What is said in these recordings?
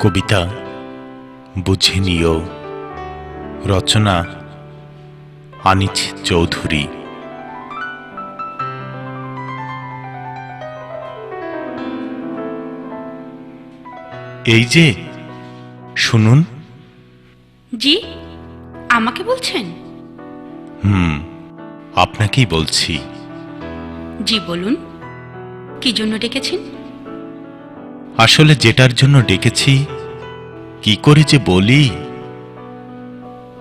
কবিতা বুঝে নিও। রচনা আনিচ চৌধুরী। এই যে শুনুন। জি আমাকে বলছেন? হুম আপনাকেই বলছি। জি বলুন। কি জন্য ডেকেছেন? আসলে যেটার জন্য ডেকেছি কি করে যে বলি?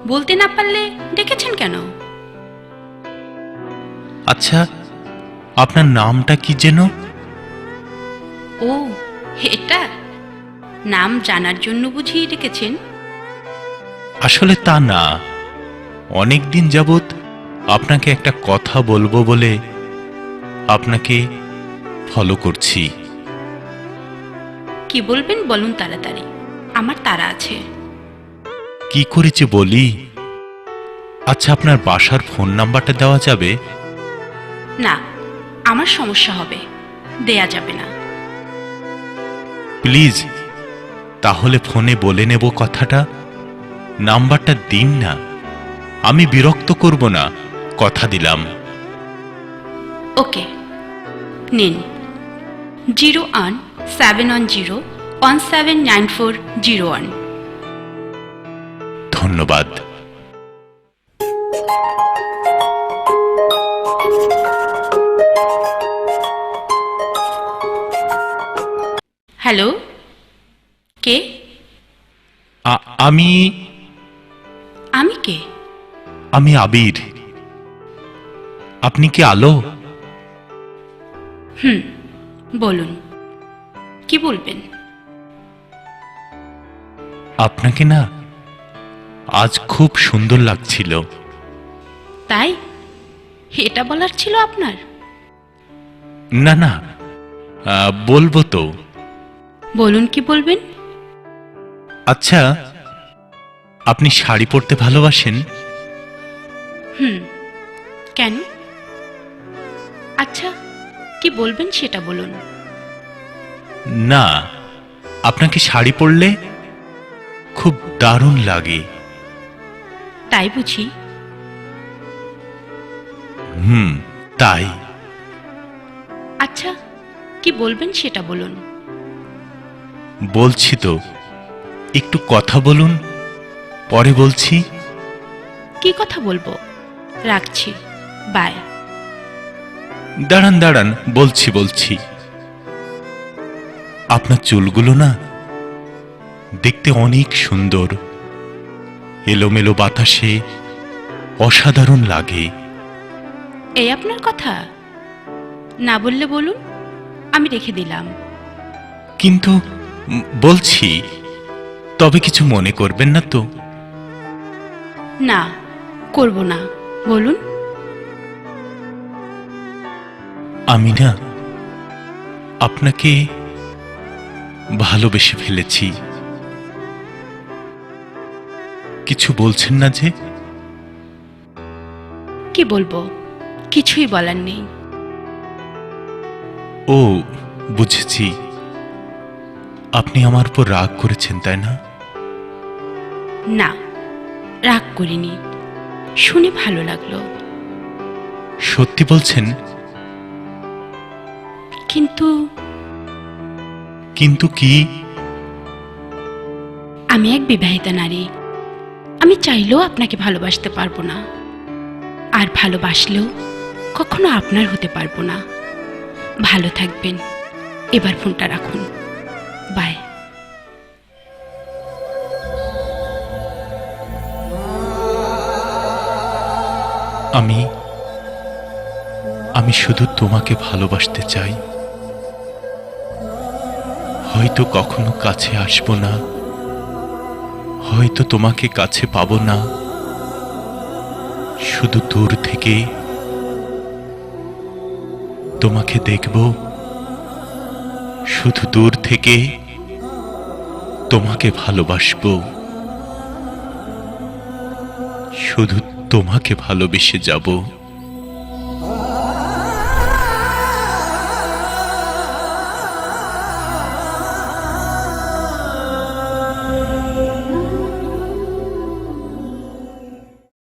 বলতে না পারলে ডেকেছেন কেন? আচ্ছা আপনার নামটা কি যেন? ও এটা? নাম জানার জন্য বুঝি ডেকেছেন? আসলে তা না। অনেক দিন যাবৎ আপনাকে একটা কথা বলব বলে আপনাকে ফলো করছি। কি বলবেন বলুন তাড়াতাড়ি। আমার তারা আছে। কি করেছে বলি? আচ্ছা আপনার বাসার ফোন নাম্বারটা দেওয়া যাবে? না আমার সমস্যা হবে। দেয়া যাবে না। প্লিজ তাহলে ফোনে বলে নেব কথাটা। নাম্বারটা দিন না। আমি বিরক্ত করব না। কথা দিলাম। ওকে। নিন। Zero one seven one zero one seven nine four zero one ধন্যবাদ। হ্যালো কে? আমি আমি কে? আমি আবির। আপনি কি আলো? হুম বলুন। কি বলবেন? আপনাকে না আজ খুব সুন্দর লাগছিল। তাই? এটা বলার ছিল আপনার? না না বলব তো। বলুন কি বলবেন? আচ্ছা আপনি শাড়ি পরতে ভালোবাসেন? হুম। কেন? আচ্ছা কি বলবেন সেটা বলুন। না আপনাকে শাড়ি পরলে খুব দারুণ লাগে। তাই বুঝি? হুম তাই। আচ্ছা কি বলবেন সেটা বলুন। বলছি তো একটু কথা বলুন পরে বলছি। কি কথা বলব? রাখছি বাই। দাঁড়ান দাঁড়ান বলছি বলছি। আপনার চুলগুলো না দেখতে অনেক সুন্দর। এলোমেলো বাতাসে অসাধারণ লাগে। এই আপনার কথা? না বললে বলুন আমি রেখে দিলাম। কিন্তু উম, বলছি তবে কিছু মনে করবেন না তো? না করব না। বলুন। আমি না আপনাকে ভালোবেসে ফেলেছি। কিছু বলছেন না যে? কি বলব? কিছুই বলার নেই। ও বুঝেছি। আপনি আমার উপর রাগ করেছেন তাই না? না রাগ করিনি। শুনে ভালো লাগল। সত্যি বলছেন? কিন্তু কিন্তু কি? আমি এক বিবাহিতা নারী। আমি চাইলেও আপনাকে ভালোবাসতে পারব না। আর ভালোবাসলেও কখনো আপনার হতে পারব না। ভালো থাকবেন। এবার ফোনটা রাখুন। বাই। আমি আমি শুধু তোমাকে ভালোবাসতে চাই। হয়তো কখনো কাছে আসব না। হয়তো তোমাকে কাছে পাবো না। শুধু দূর থেকে তোমাকে দেখব। শুধু দূর থেকে তোমাকে ভালোবাসবো। শুধু তোমাকে ভালোবেসে যাব।